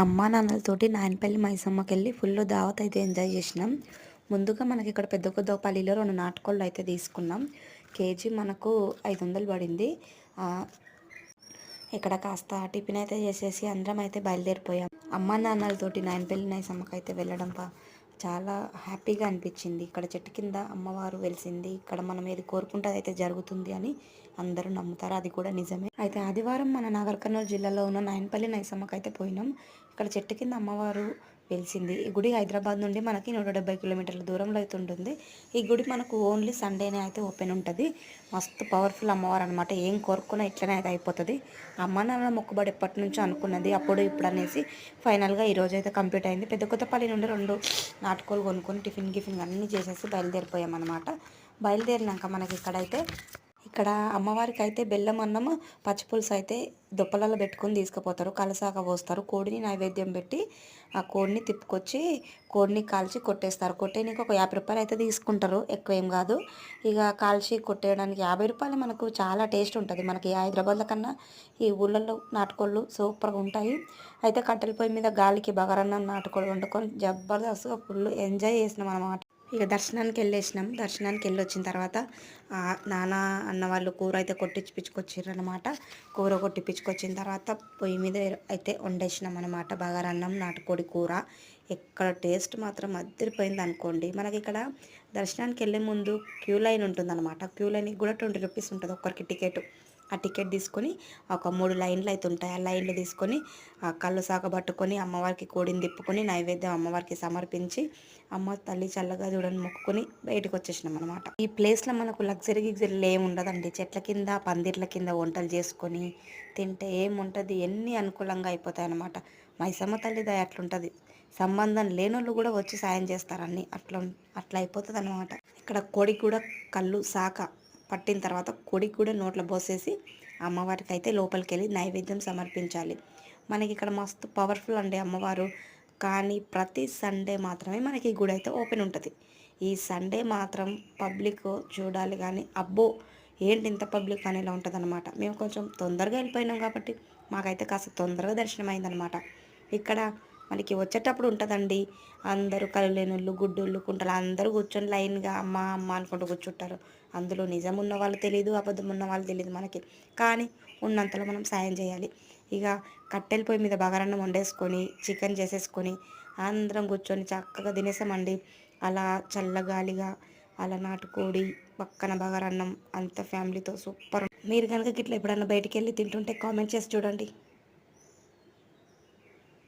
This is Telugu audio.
అమ్మా నాన్నలతోటి నాయనపల్లి మైసమ్మకి వెళ్ళి ఫుల్ దావత్ అయితే ఎంజాయ్ చేసినాం. ముందుగా మనకి ఇక్కడ పెద్ద కొద్దపల్లిలో రెండు నాటుకోళ్ళు అయితే తీసుకున్నాం. కేజీ మనకు ఐదు వందలు పడింది ఇక్కడ కాస్త టిఫిన్ అయితే చేసేసి అందరం అయితే బయలుదేరిపోయాం. అమ్మా నాన్నలతోటి నాయనపల్లి నైసమ్మకి అయితే వెళ్ళడం చాలా హ్యాపీగా అనిపించింది. ఇక్కడ చెట్టు కింద అమ్మవారు వెలిసింది. ఇక్కడ మనం ఏది కోరుకుంటే అయితే జరుగుతుంది అని అందరూ నమ్ముతారు. అది కూడా నిజమే. అయితే ఆదివారం మన నాగర్ కర్నూలు జిల్లాలో ఉన్న నాయనపల్లి నైసమ్మకి అయితే పోయినాం. ఇక్కడ చెట్టు కింద అమ్మవారు వెలిసింది. ఈ గుడి హైదరాబాద్ నుండి మనకి నూట డెబ్బై కిలోమీటర్ల దూరంలో అయితే ఉంటుంది. ఈ గుడి మనకు ఓన్లీ సండేనే అయితే ఓపెన్ ఉంటుంది. మస్తు పవర్ఫుల్ అమ్మవారు అనమాట ఏం కోరుకున్నా ఇట్లనే అయితే అయిపోతుంది. అమ్మ నాన్న మొక్కుబడి ఎప్పటి నుంచో అనుకున్నది. అప్పుడు ఇప్పుడు అనేసి ఫైనల్గా ఈరోజు అయితే కంప్లీట్ అయింది. పెద్ద కొత్తపల్లి నుండి రెండు నాటుకోలు కొనుక్కొని టిఫిన్ గిఫిన్ అన్నీ చేసేసి బయలుదేరిపోయాం అనమాట బయలుదేరినాక మనకి ఇక్కడైతే ఇక్కడ అమ్మవారికి అయితే బెల్లం అన్నం పచ్చిపులుసు అయితే దుప్పలలో పెట్టుకొని తీసుకుపోతారు. కలసాక పోస్తారు. కోడిని నైవేద్యం పెట్టి ఆ కోడిని తిప్పుకొచ్చి కోడిని కాల్చి కొట్టేస్తారు. కొట్టేయడానికి ఒక యాభై రూపాయలు అయితే తీసుకుంటారు. ఎక్కువ ఏం కాదు. ఇక కాల్చి కొట్టేయడానికి యాభై రూపాయలు మనకు చాలా టేస్ట్ ఉంటుంది. మనకి హైదరాబాద్లో కన్నా ఈ ఊళ్ళల్లో నాటుకోళ్ళు సూపర్గా ఉంటాయి. అయితే కట్టెల పొయ్యి మీద గాలికి బగరన్నం నాటుకోళ్ళు వండుకొని జబర్దస్త్గా ఫుల్ ఎంజాయ్ చేసినాం అన్నమాట. ఇక దర్శనానికి వెళ్ళేసినాం దర్శనానికి వెళ్ళి వచ్చిన తర్వాత నాన్న అన్న వాళ్ళు కూర అయితే కొట్టించుకొచ్చిర్రు అనమాట కూర కొట్టిపించుకొచ్చిన తర్వాత పొయ్యి మీద అయితే వండేసినాం అనమాట బగారన్నం అన్నం నాటుకోడి కూర. ఎక్కడ టేస్ట్ మాత్రం అద్దరిపోయింది అనుకోండి మనకి ఇక్కడ దర్శనానికి వెళ్ళే ముందు క్యూ లైన్ ఉంటుందన్నమాట. క్యూ లైన్కి కూడా ట్వంటీ రూపీస్ ఉంటుంది ఒక్కరికి టికెట్. ఆ టికెట్ తీసుకొని ఒక మూడు లైన్లు అయితే ఉంటాయి. ఆ లైన్లు తీసుకొని ఆ కళ్ళు సాక పట్టుకొని అమ్మవారికి కోడిని తిప్పుకొని నైవేద్యం అమ్మవారికి సమర్పించి అమ్మ తల్లి చల్లగా చూడని మొక్కుకొని బయటకు వచ్చేసినాం అనమాట ఈ ప్లేస్లో మనకు లగ్జరీ గిగ్జరీలు ఏమి ఉండదండి. చెట్ల కింద పందిర్ల కింద వంటలు చేసుకొని తింటే ఏముంటుంది ఎన్ని అనుకూలంగా అయిపోతాయి అనమాట మైసమ్మ తల్లి దయ అట్లుంటుంది. సంబంధం లేనోళ్ళు కూడా వచ్చి సాయం చేస్తారని అట్లా అట్లా అయిపోతుంది అనమాట ఇక్కడ కోడి కూడా కళ్ళు సాక పట్టిన తర్వాత కొడి కూడా నోట్లో పోసేసి అమ్మవారికి అయితే లోపలికి వెళ్ళి నైవేద్యం సమర్పించాలి. మనకి ఇక్కడ మస్తు పవర్ఫుల్ అండి అమ్మవారు. కానీ ప్రతి సండే మాత్రమే మనకి ఈ గుడి అయితే ఓపెన్ ఉంటుంది. ఈ సండే మాత్రం పబ్లిక్ చూడాలి కానీ అబ్బో! ఏంటి ఇంత పబ్లిక్ అనేలా ఉంటుంది అనమాట మేము కొంచెం తొందరగా వెళ్ళిపోయినాం కాబట్టి మాకైతే కాస్త తొందరగా దర్శనం అయిందనమాట ఇక్కడ మనకి వచ్చేటప్పుడు ఉంటుందండి. అందరూ కళ్ళలేనుళ్ళు గుడ్డుళ్ళు కుంటలు అందరూ కూర్చొని లైన్గా అమ్మ అమ్మ అనుకుంటూ కూర్చుంటారు. అందులో నిజం ఉన్న వాళ్ళు తెలియదు అబద్ధం ఉన్న వాళ్ళు తెలియదు మనకి. కానీ ఉన్నంతలో మనం సాయం చేయాలి. ఇక కట్టెల పొయ్యి మీద బగారన్నం వండేసుకొని చికెన్ చేసేసుకొని అందరం కూర్చొని చక్కగా తినేసామండి. అలా చల్లగాలిగా అలా నాటుకోడి పక్కన బగారన్నం అంత ఫ్యామిలీతో సూపర్ మీరు కనుక ఇట్లా ఎప్పుడన్నా బయటికి వెళ్ళి తింటుంటే కామెంట్ చేసి చూడండి.